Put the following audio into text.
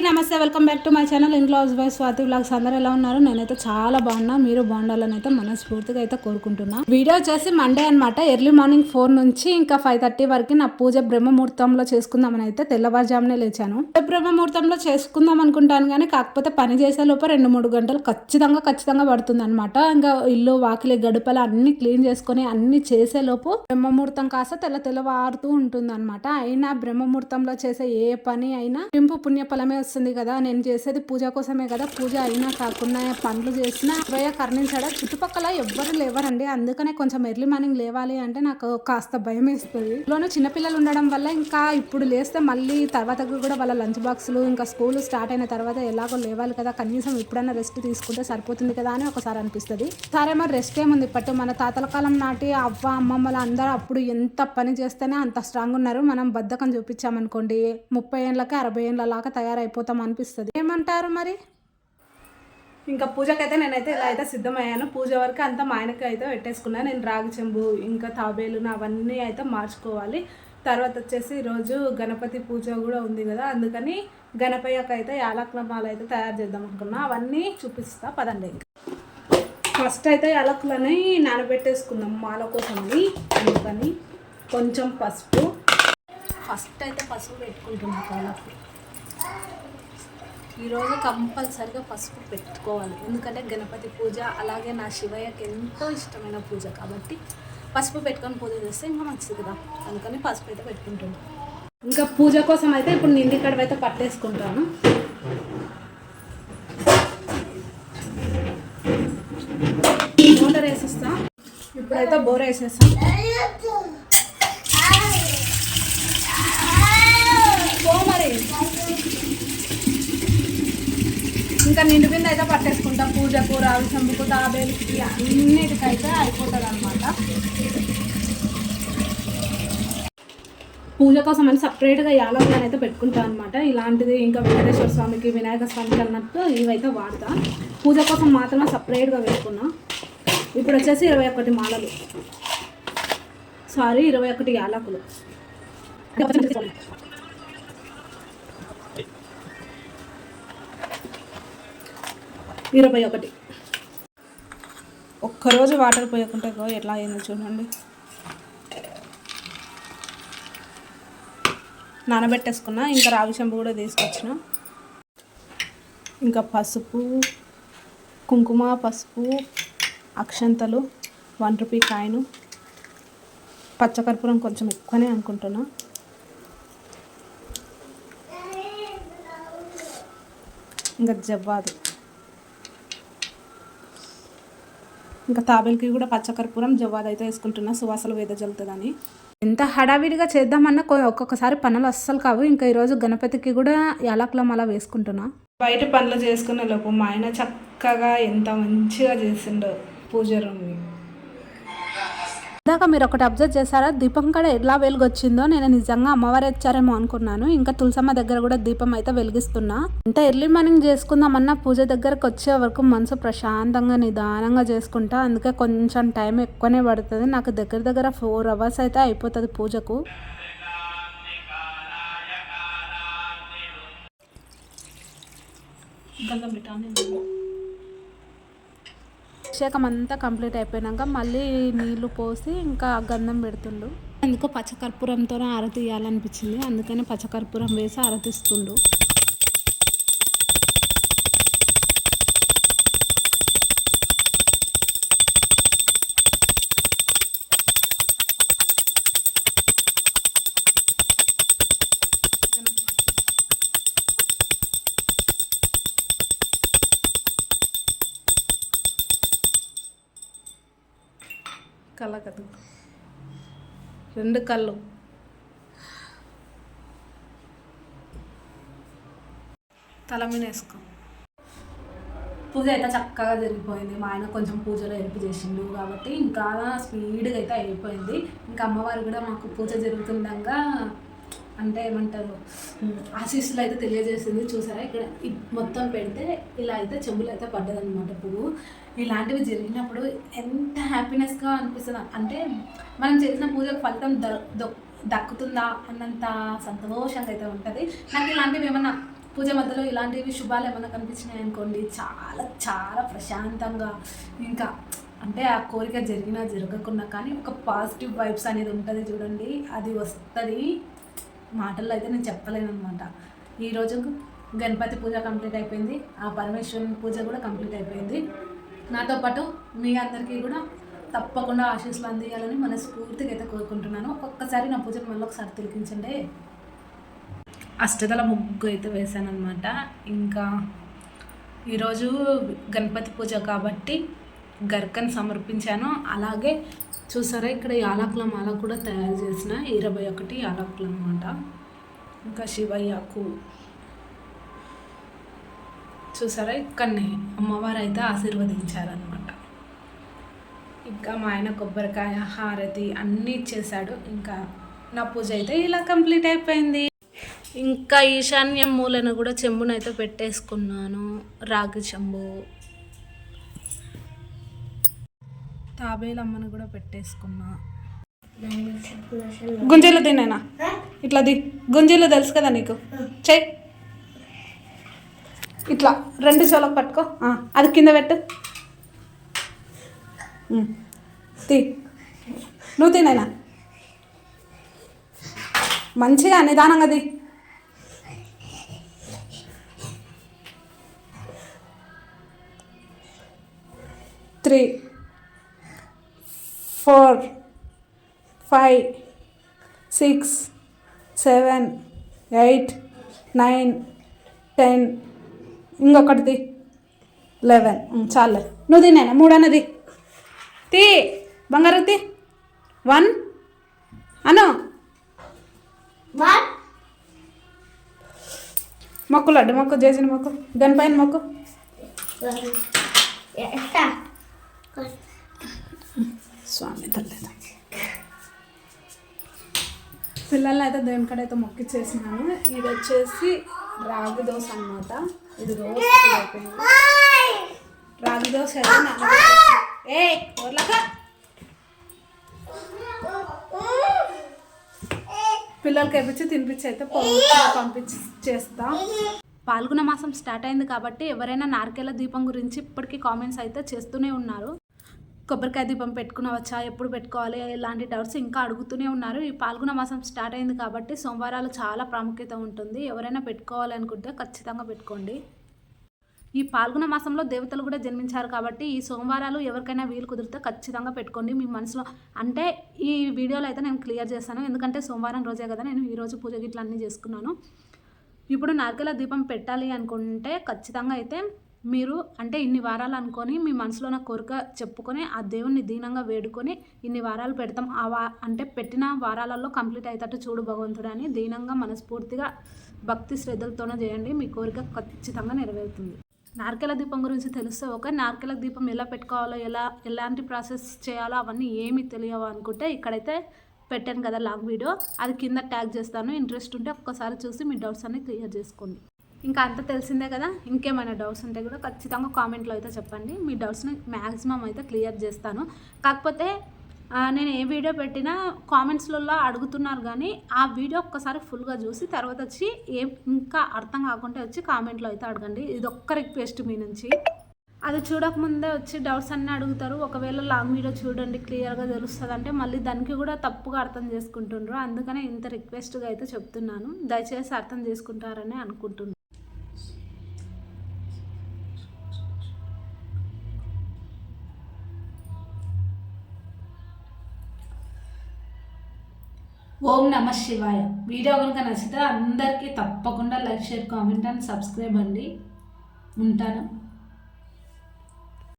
నమస్తే welcome back to my channel. ఇంట్లో housewife Swathi vlogs అందరూ ఎలా ఉన్నారు? నేనైతే చాలా బాగున్నా. మీరు బాగుండాలని అయితే మనస్ఫూర్తిగా అయితే కోరుకుంటున్నా. వీడియో వచ్చేసి మండే అనమాట ఎర్లీ మార్నింగ్ ఫోర్ నుంచి ఇంకా ఫైవ్ థర్టీ వరకు నా పూజ బ్రహ్మముహూర్తంలో చేసుకుందామని అయితే తెల్లవారుజామునే లేచాను. బ్రహ్మముహూర్తంలో చేసుకుందాం అనుకుంటాను కానీ కాకపోతే పని చేసే లోపల రెండు మూడు గంటలు ఖచ్చితంగా ఖచ్చితంగా పడుతుంది అనమాట ఇంకా ఇల్లు వాకిలి గడుపలు అన్ని క్లీన్ చేసుకొని అన్ని చేసే లోపు బ్రహ్మముహూర్తం కాస్త తెల్ల తెల్లవారుతూ ఉంటుంది అనమాట అయినా బ్రహ్మముహూర్తంలో చేసే ఏ పని అయినా ఇంపు పుణ్యఫలమే వస్తుంది కదా నేను చేసేది పూజ కోసమే కదా. పూజ అయినా కాకుండా పనులు చేసినా అబ్బాయి కర్ణించాడా? చుట్టుపక్కల ఎవ్వరు లేవరండి. అందుకనే కొంచెం ఎర్లీ మార్నింగ్ లేవాలి అంటే నాకు కాస్త భయం వేస్తుంది. ఇంట్లోనూ చిన్నపిల్లలు ఉండడం వల్ల ఇంకా ఇప్పుడు లేస్తే మళ్ళీ తర్వాత కూడా వాళ్ళ లంచ్ బాక్సులు ఇంకా స్కూల్ స్టార్ట్ అయిన తర్వాత ఎలాగో లేవాలి కదా. కనీసం ఎప్పుడైనా రెస్ట్ తీసుకుంటే సరిపోతుంది కదా అని ఒకసారి అనిపిస్తుంది. సరే మరి రెస్ట్ ఏముంది? పట్టు మన తాతల కాలం నాటి అవ్వ అమ్మమ్మలు అందరూ అప్పుడు ఎంత పని చేస్తేనే అంత స్ట్రాంగ్ ఉన్నారు. మనం బద్ధకం చూపించామనుకోండి ముప్పై ఏళ్ళకి అరవై ఏళ్ళ లాగా అయిపోతాం అనిపిస్తుంది. ఏమంటారు మరి? ఇంకా పూజకైతే నేనైతే ఇలా అయితే సిద్ధమయ్యాను. పూజ వరకు అంతా మా ఆయనకి అయితే పెట్టేసుకున్నాను నేను రాగి చెంబు ఇంకా తాబేలు అవన్నీ అయితే మార్చుకోవాలి. తర్వాత వచ్చేసి ఈరోజు గణపతి పూజ కూడా ఉంది కదా అందుకని గణపయ్యకి అయితే యాలక్రమాలు అయితే తయారు చేద్దాం అనుకున్నా. అవన్నీ చూపిస్తా పదండి. ఫస్ట్ అయితే యాలకులని నానబెట్టేసుకుందాం మాల కోసమని అందుకని కొంచెం పసుపు. ఫస్ట్ అయితే పసుపు పెట్టుకుంటున్నాం కాళ్ళకు ఈరోజు కంపల్సరిగా పసుపు పెట్టుకోవాలి. ఎందుకంటే గణపతి పూజ అలాగే నా శివయ్యకి ఎంతో ఇష్టమైన పూజ కాబట్టి పసుపు పెట్టుకొని పూజ చేస్తే ఇంకా మంచిది కదా. అందుకని పసుపు అయితే పెట్టుకుంటున్నాను ఇంకా పూజ కోసం అయితే ఇప్పుడు నిండి కడవ అయితే పట్టేసుకుంటాను వేసేస్తా. ఇప్పుడైతే బోర్ వేసేస్తా. మరి. ఇంకా నిండు బిందె అయితే పట్టేసుకుంటాం. పూజకు రావి చంపుకు తాబేలుకి అన్నిటికైతే అయిపోతుంది అనమాట పూజ కోసం అని సపరేట్గా యాలకులను అయితే పెట్టుకుంటా అనమాట ఇలాంటిది ఇంకా వెంకటేశ్వర స్వామికి వినాయక స్వామికి అన్నట్టు ఇవైతే వాడతా. పూజ కోసం మాత్రమే సపరేట్గా పెట్టుకున్నా. ఇప్పుడు వచ్చేసి ఇరవై ఒకటి మాలలు. సారీ ఇరవై ఒకటి యాలకులు. ఇరవై ఒకటి. ఒక్కరోజు వాటర్ పోయకుంటే గో ఎట్లా అయిందో చూడండి. నానబెట్టేసుకున్నా ఇంకా రావి చెంబు కూడా తీసుకొచ్చిన. ఇంకా పసుపు కుంకుమ పసుపు అక్షంతలు వన్ రూపీ కాయను పచ్చకర్పూరం కొంచెం ఎక్కువనే అనుకుంటున్నా. ఇంకా జవ్వాదు. ఇంకా తాబేలకి కూడా పచ్చకర్పూరం జవ్వాది అయితే వేసుకుంటున్నా సువాసలు వేద జల్లుతుందని. ఎంత హడావిడిగా చేద్దామన్నా కొ- ఒక్కొక్కసారి పనులు అస్సలు కావు. ఇంకా ఈరోజు గణపతికి కూడా యాలకులం అలా వేసుకుంటున్నా. బయట పనులు చేసుకునే లోపు మా ఆయన చక్కగా ఎంత మంచిగా చేసిండో పూజ రూమ్ని. ఇందాక మీరు ఒకటి అబ్జర్వ్ చేశారా? దీపం కాడ ఎలా వెలుగొచ్చిందో? నేను నిజంగా అమ్మవారు ఇచ్చారేమో అనుకున్నాను. ఇంకా తులసమ్మ దగ్గర కూడా దీపం అయితే వెలిగిస్తున్నా. ఇంత ఎర్లీ మార్నింగ్ చేసుకుందామన్నా పూజ దగ్గరకు వచ్చే వరకు మనసు ప్రశాంతంగా నిదానంగా చేసుకుంటా. అందుకే కొంచెం టైం ఎక్కువనే పడుతుంది. నాకు దగ్గర దగ్గర ఫోర్ అవర్స్ అయితే అయిపోతుంది పూజకు. అభిషేకం అంతా కంప్లీట్ అయిపోయినాక మళ్ళీ నీళ్ళు పోసి ఇంకా గంధం పెడుతుండు. అందుకో పచ్చకర్పూరంతో ఆరతి ఇవ్వాలనిపించింది అందుకని పచ్చకర్పూరం వేసి ఆరతిస్తుండు. కళ్ళ కదు రెండు కళ్ళు. తల మీద వేసుకో. పూజ అయితే చక్కగా జరిగిపోయింది. మా ఆయన కొంచెం పూజలో హెల్ప్ చేసిండు కాబట్టి ఇంకా స్పీడ్గా అయితే అయిపోయింది. ఇంకా అమ్మవారు కూడా మాకు పూజ జరుగుతుండగా అంటే ఏమంటారు ఆశీస్సులు అయితే తెలియజేసింది. చూసారా? ఇక్కడ మొత్తం పెడితే ఇలా అయితే చెంబులు అయితే పడ్డదనమాట పువ్వు. ఇలాంటివి జరిగినప్పుడు ఎంత హ్యాపీనెస్గా అనిపిస్తుంది. అంటే మనం చేసిన పూజకు ఫలితం ద దక్కుతుందా అన్నంత సంతోషంగా అయితే ఉంటుంది. నాకు ఇలాంటివి ఏమన్నా పూజ మధ్యలో ఇలాంటివి శుభాలు ఏమైనా కనిపించినాయి అనుకోండి చాలా చాలా ప్రశాంతంగా ఇంకా అంటే ఆ కోరిక జరిగినా జరగకున్నా కానీ ఒక పాజిటివ్ వైబ్స్ అనేది ఉంటుంది చూడండి. అది వస్తుంది. మాటల్లో అయితే నేను చెప్పలేను అనమాట ఈరోజు గణపతి పూజ కంప్లీట్ అయిపోయింది. ఆ పరమేశ్వరుని పూజ కూడా కంప్లీట్ అయిపోయింది. నాతో పాటు మీ అందరికీ కూడా తప్పకుండా ఆశీస్సులు అందియాలని మనస్ఫూర్తిగా అయితే కోరుకుంటున్నాను. ఒక్కసారి నా పూజను మళ్ళీ ఒకసారి తిలికించండి. అష్టదల ముగ్గు అయితే వేసాను అనమాట ఇంకా ఈరోజు గణపతి పూజ కాబట్టి గర్కను సమర్పించాను. అలాగే చూసారా? ఇక్కడ యాలకుల మాల కూడా తయారు చేసిన ఇరవై ఒకటి యాలకులు అనమాట ఇంకా శివయ్యకు చూసారా? ఇక్కడనే అమ్మవారు అయితే ఆశీర్వదించారనమాట ఇంకా మా ఆయన కొబ్బరికాయ హారతి అన్నీ ఇచ్చేసాడు ఇంకా నా పూజ అయితే ఇలా కంప్లీట్ అయిపోయింది. ఇంకా ఈశాన్యం మూలను కూడా చెంబునైతే పెట్టేసుకున్నాను. రాగి చెంబు తాబేలమ్మను కూడా పెట్టేసుకున్నా. గుంజీలు తినేనా ఇట్లా ది. గుంజీలు తెలుసు కదా నీకు? చెయ్యి ఇట్లా రెండు చెవులకు పట్టుకో. అది కింద పెట్టు. తీ. నువ్వు తినేనా మంచిగా నిదానంగా the. Three. Four five six seven eight nine ten ఇంకొకటిది eleven. చాలే. నువ్వు తినేనా? మూడన్నది తీ బంగారు తీ. వన్. అను. మొక్కు లడ్డు మొక్కు చేసిన మొక్కు దానిపైన మొక్కు. స్వామి తల్లి. పిల్లల్ని అయితే దేవుని కాడ అయితే మొక్కిచ్చేసినాను. ఇది వచ్చేసి రాగి దోశ అన్నమాట. ఇది రోజు అయిపోయింది రాగి దోశ అయితే ఏ ఊర్లక పిల్లలకి వేపించి తినిపించి అయితే పంపించి చేస్తా. పాల్గొన మాసం స్టార్ట్ అయింది కాబట్టి ఎవరైనా నారికేల దీపం గురించి ఇప్పటికీ కామెంట్స్ అయితే చేస్తూనే ఉన్నారు. కొబ్బరికాయ దీపం పెట్టుకునవచ్చా? ఎప్పుడు పెట్టుకోవాలి? ఇలాంటి డౌట్స్ ఇంకా అడుగుతూనే ఉన్నారు. ఈ పాల్గొన మాసం స్టార్ట్ అయింది కాబట్టి సోమవారాలు చాలా ప్రాముఖ్యత ఉంటుంది. ఎవరైనా పెట్టుకోవాలనుకుంటే ఖచ్చితంగా పెట్టుకోండి. ఈ పాల్గొన మాసంలో దేవతలు కూడా జన్మించారు కాబట్టి ఈ సోమవారాలు ఎవరికైనా వీలు కుదిరితే ఖచ్చితంగా పెట్టుకోండి. మీ మనసులో అంటే ఈ వీడియోలో అయితే నేను క్లియర్ చేస్తాను ఎందుకంటే సోమవారం రోజే కదా నేను ఈరోజు పూజ గిట్ల అన్నీ చేసుకున్నాను. ఇప్పుడు నార్కెల దీపం పెట్టాలి అనుకుంటే ఖచ్చితంగా అయితే మీరు అంటే ఇన్ని వారాలు అనుకొని మీ మనసులో ఉన్న కోరిక చెప్పుకొని ఆ దేవుణ్ణి దీనంగా వేడుకొని ఇన్ని వారాలు పెడతాం. ఆ వా అంటే పెట్టిన వారాలలో కంప్లీట్ అయ్యేటట్టు చూడు భగవంతుడు అని దీనంగా మనస్ఫూర్తిగా భక్తి శ్రద్ధలతోనే చేయండి. మీ కోరిక ఖచ్చితంగా నెరవేరుతుంది. నారికేల దీపం గురించి తెలిస్తే ఒక నార్కెల దీపం ఎలా పెట్టుకోవాలో ఎలా ఎలాంటి ప్రాసెస్ చేయాలో అవన్నీ ఏమి తెలియవు అనుకుంటే ఇక్కడైతే పెట్టాను కదా లాంగ్ వీడియో. అది కింద ట్యాగ్ చేస్తాను. ఇంట్రెస్ట్ ఉంటే ఒక్కసారి చూసి మీ డౌట్స్ అన్ని క్లియర్ చేసుకోండి. ఇంకా అంత తెలిసిందే కదా ఇంకేమైనా డౌట్స్ ఉంటే కూడా ఖచ్చితంగా కామెంట్లో అయితే చెప్పండి. మీ డౌట్స్ని మ్యాక్సిమం అయితే క్లియర్ చేస్తాను. కాకపోతే నేను ఏ వీడియో పెట్టినా కామెంట్స్లలో అడుగుతున్నారు కానీ ఆ వీడియో ఒక్కసారి ఫుల్గా చూసి తర్వాత వచ్చి ఏం ఇంకా అర్థం కాకుండా వచ్చి కామెంట్లో అయితే అడగండి. ఇది ఒక్క రిక్వెస్ట్ మీ నుంచి. అది చూడకముందే వచ్చి డౌట్స్ అన్నీ అడుగుతారు. ఒకవేళ లాంగ్ వీడియో చూడండి క్లియర్గా తెలుస్తుంది అంటే మళ్ళీ దానికి కూడా తప్పుగా అర్థం చేసుకుంటుండ్రు. అందుకనే ఇంత రిక్వెస్ట్గా అయితే చెప్తున్నాను. దయచేసి అర్థం చేసుకుంటారని అనుకుంటున్నాను. ఓం నమ శివాయ. వీడియో కనుక నచ్చితే అందరికీ తప్పకుండా like share comment and subscribe అండి. ఉంటాను.